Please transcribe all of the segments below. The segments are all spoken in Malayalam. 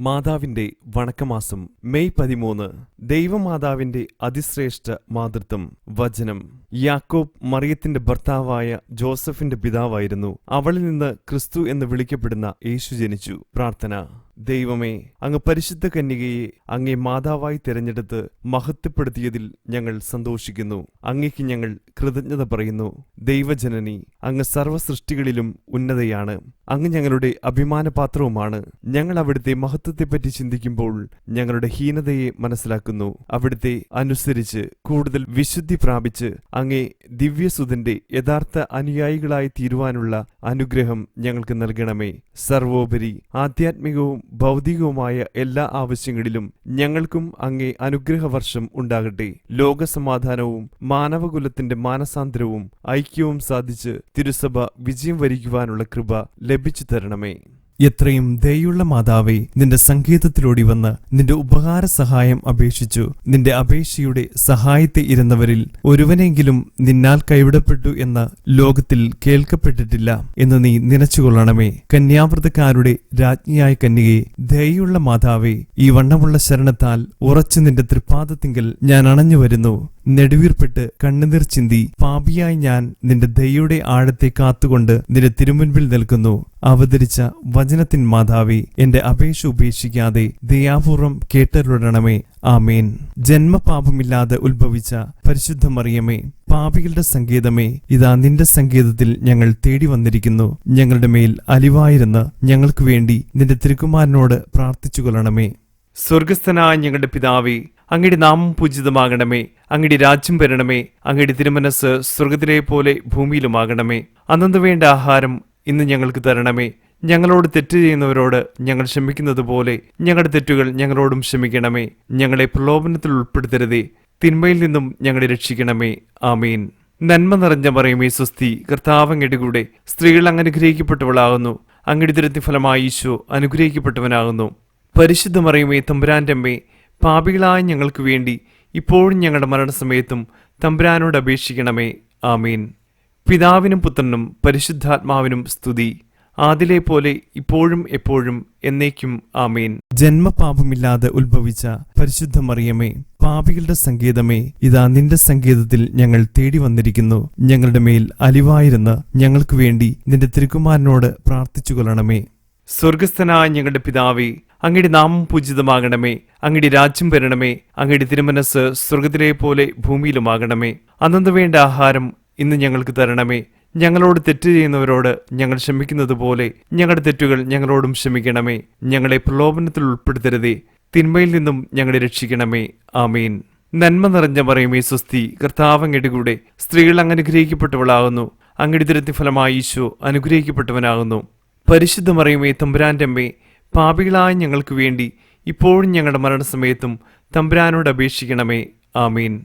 മാതാവിന്റെ വണക്കമാസം മെയ് പതിമൂന്ന് ദൈവമാതാവിന്റെ അതിശ്രേഷ്ഠ മാതൃത്വം വചനം. യാക്കോബ് മറിയത്തിന്റെ ഭർത്താവായ ജോസഫിന്റെ പിതാവായിരുന്നു. അവളിൽ നിന്ന് ക്രിസ്തു എന്ന് വിളിക്കപ്പെടുന്ന യേശു ജനിച്ചു. പ്രാർത്ഥന. ദൈവമേ അങ്ങ് പരിശുദ്ധ കന്യകയെ അങ്ങേ മാതാവായി തിരഞ്ഞെടുത്ത് മഹത്വപ്പെടുത്തിയതിൽ ഞങ്ങൾ സന്തോഷിക്കുന്നു. അങ്ങേക്ക് ഞങ്ങൾ കൃതജ്ഞത പറയുന്നു. ദൈവജനനി അങ്ങ് സർവസൃഷ്ടികളിലും ഉന്നതയാണ്. അങ്ങ് ഞങ്ങളുടെ അഭിമാനപാത്രവുമാണ്. ഞങ്ങൾ അവിടുത്തെ മഹത്വത്തെപ്പറ്റി ചിന്തിക്കുമ്പോൾ ഞങ്ങളുടെ ഹീനതയെ മനസ്സിലാക്കുന്നു. അവിടുത്തെ അനുസരിച്ച് കൂടുതൽ വിശുദ്ധി പ്രാപിച്ച് അങ്ങേ ദിവ്യസുതന്റെ യഥാർത്ഥ അനുയായികളായി തീരുവാനുള്ള അനുഗ്രഹം ഞങ്ങൾക്ക് നൽകണമേ. സർവോപരി ആധ്യാത്മികവും ഭൗതികവുമായ എല്ലാ ആവശ്യങ്ങളിലും ഞങ്ങൾക്കും അങ്ങേ അനുഗ്രഹവർഷം ഉണ്ടാകട്ടെ. ലോകസമാധാനവും മാനവകുലത്തിന്റെ മാനസാന്തരവും ഐക്യവും സാധിച്ച് തിരുസഭ വിജയം വരിക്കുവാനുള്ള കൃപ ലഭിച്ചു തരണമേ. എത്രയും ദയുള്ള മാതാവേ നിന്റെ സങ്കേതത്തിലോടി വന്ന് നിന്റെ ഉപകാര സഹായം അപേക്ഷിച്ചു. നിന്റെ അപേക്ഷയുടെ സഹായത്തെ ഇരുന്നവരിൽ ഒരുവനെങ്കിലും നിന്നാൽ കൈവിടപ്പെട്ടു എന്ന് ലോകത്തിൽ കേൾക്കപ്പെട്ടിട്ടില്ല എന്ന് നീ നനച്ചുകൊള്ളണമേ. കന്യാവ്രതക്കാരുടെ രാജ്ഞിയായ കന്യകെ ദയുള്ള മാതാവേ ഈ വണ്ണമുള്ള ശരണത്താൽ ഉറച്ചു നിന്റെ തൃപ്പാദത്തിങ്കൽ ഞാൻ അണഞ്ഞു വരുന്നു. നെടുവീർപ്പെട്ട് കണ്ണുനീർ ചിന്തി പാപിയായി ഞാൻ നിന്റെ ദയയുടെ ആഴത്തെ കാത്തുകൊണ്ട് നിന്റെ തിരുമുൻപിൽ നിൽക്കുന്നു. അവതരിച്ച വചനത്തിൻ മാതാവി എന്റെ അപേക്ഷ ഉപേക്ഷിക്കാതെ ദയാപൂർവം കേട്ടരുടണമേ ആമേൻ. ജന്മപാപമില്ലാതെ ഉത്ഭവിച്ച പരിശുദ്ധ മറിയമേ പാപികളുടെ സങ്കേതമേ ഇതാ നിന്റെ സങ്കേതത്തിൽ ഞങ്ങൾ തേടി വന്നിരിക്കുന്നു. ഞങ്ങളുടെ മേൽ അലിവായിരുന്ന് ഞങ്ങൾക്ക് വേണ്ടി നിന്റെ തിരുക്കുമാരനോട് പ്രാർത്ഥിച്ചു കൊള്ളണമേ സ്വർഗസ്ഥനായ ഞങ്ങളുടെ പിതാവേ അങ്ങയുടെ നാമം പൂജിതമാകണമേ. അങ്ങയുടെ രാജ്യം വരണമേ. അങ്ങയുടെ തിരുമനസ് സ്വർഗത്തിലെ പോലെ ഭൂമിയിലുമാകണമേ. അന്നു വേണ്ട ആഹാരം ഇന്ന് ഞങ്ങൾക്ക് തരണമേ. ഞങ്ങളോട് തെറ്റ് ചെയ്യുന്നവരോട് ഞങ്ങൾ ക്ഷമിക്കുന്നത് പോലെ ഞങ്ങളുടെ തെറ്റുകൾ ഞങ്ങളോടും ക്ഷമിക്കണമേ. ഞങ്ങളെ പ്രലോഭനത്തിൽ ഉൾപ്പെടുത്തരുതേ. തിന്മയിൽ നിന്നും ഞങ്ങളെ രക്ഷിക്കണമേ. ആമീൻ. നന്മ നിറഞ്ഞ പറയുമേ സ്വസ്തി കർത്താവങ്ങയുടെ കൂടെ. സ്ത്രീകൾ അനുഗ്രഹിക്കപ്പെട്ടവളാകുന്നു അങ്ങയുടെ തിരുത്തി ഫലമായി ഈശോ അനുഗ്രഹിക്കപ്പെട്ടവനാകുന്നു. പരിശുദ്ധ മറിയമേ തമ്പുരാന്റെ അമ്മേ പാപികളായ ഞങ്ങൾക്ക് വേണ്ടി ഇപ്പോഴും ഞങ്ങളുടെ മരണസമയത്തും തമ്പുരാനോട് അപേക്ഷിക്കണമേ. ആമീൻ. പിതാവിനും പുത്രനും പരിശുദ്ധാത്മാവിനും സ്തുതി. ആദിലെ പോലെ ഇപ്പോഴും എപ്പോഴും എന്നേക്കും ആമീൻ. ജന്മപാപമില്ലാതെ ഉത്ഭവിച്ച പരിശുദ്ധ മറിയമേ പാപികളുടെ സങ്കേതമേ ഇതാ നിന്റെ സങ്കേതത്തിൽ ഞങ്ങൾ തേടി വന്നിരിക്കുന്നു. ഞങ്ങളുടെ മേൽ അലിവായിരുന്ന് ഞങ്ങൾക്ക് വേണ്ടി നിന്റെ തിരുക്കുമാരനോട് പ്രാർത്ഥിച്ചു കൊള്ളണമേ. സ്വർഗസ്ഥനായ ഞങ്ങളുടെ പിതാവേ അങ്ങയുടെ നാമം പൂജിതമാകണമേ. അങ്ങയുടെ രാജ്യം വരണമേ. അങ്ങയുടെ തിരുമനസ് സ്വർഗത്തിലെ പോലെ ഭൂമിയിലുമാകണമേ. അന്നു വേണ്ട ആഹാരം ഇന്ന് ഞങ്ങൾക്ക് തരണമേ. ഞങ്ങളോട് തെറ്റ് ചെയ്യുന്നവരോട് ഞങ്ങൾ ക്ഷമിക്കുന്നത് പോലെ ഞങ്ങളുടെ തെറ്റുകൾ ഞങ്ങളോടും ക്ഷമിക്കണമേ. ഞങ്ങളെ പ്രലോഭനത്തിൽ ഉൾപ്പെടുത്തരുതേ. തിന്മയിൽ നിന്നും ഞങ്ങളെ രക്ഷിക്കണമേ. ആമീൻ. നന്മ നിറഞ്ഞ പറയുമേ സ്വസ്തി കർത്താവങ്ങയുടെ കൂടെ സ്ത്രീകൾ അങ്ങ് അനുഗ്രഹിക്കപ്പെട്ടവളാകുന്നു അങ്ങയുടെ തിരുത്തി ഫലമായി ഈശോ അനുഗ്രഹിക്കപ്പെട്ടവനാകുന്നു. പരിശുദ്ധ മറിയുമേ തമ്പുരാന്റെ അമ്മേ പാപികളായ ഞങ്ങൾക്ക് വേണ്ടി ഇപ്പോഴും ഞങ്ങളുടെ മരണസമയത്തും തമ്പുരാനോട് അപേക്ഷിക്കണമേ. ആമീൻ.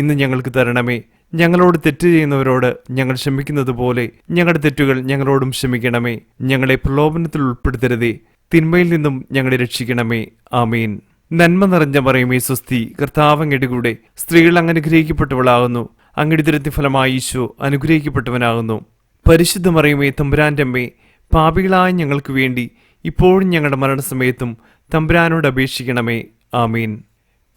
ഇന്ന് ഞങ്ങൾക്ക് തരണമേ. ഞങ്ങളോട് തെറ്റ് ചെയ്യുന്നവരോട് ഞങ്ങൾ ക്ഷമിക്കുന്നത് പോലെ ഞങ്ങളുടെ തെറ്റുകൾ ഞങ്ങളോടും ക്ഷമിക്കണമേ. ഞങ്ങളെ പ്രലോഭനത്തിൽ ഉൾപ്പെടുത്തരുതേ. തിന്മയിൽ നിന്നും ഞങ്ങളെ രക്ഷിക്കണമേ. ആമീൻ. നന്മ നിറഞ്ഞ പറയുമേ സ്വസ്തി കർത്താവങ്ങയുടെ കൂടെ സ്ത്രീകൾ അനുഗ്രഹിക്കപ്പെട്ടവളാകുന്നു അങ്ങയുടെ തിരുത്തി ഫലമായി ഈശോ അനുഗ്രഹിക്കപ്പെട്ടവനാകുന്നു. പരിശുദ്ധ മറിയമേ തമ്പുരാന്റെ അമ്മേ പാപികളായ ഞങ്ങൾക്ക് വേണ്ടി ഇപ്പോഴും ഞങ്ങളുടെ മരണസമയത്തും തമ്പുരാനോട് അപേക്ഷിക്കണമേ. ആമീൻ.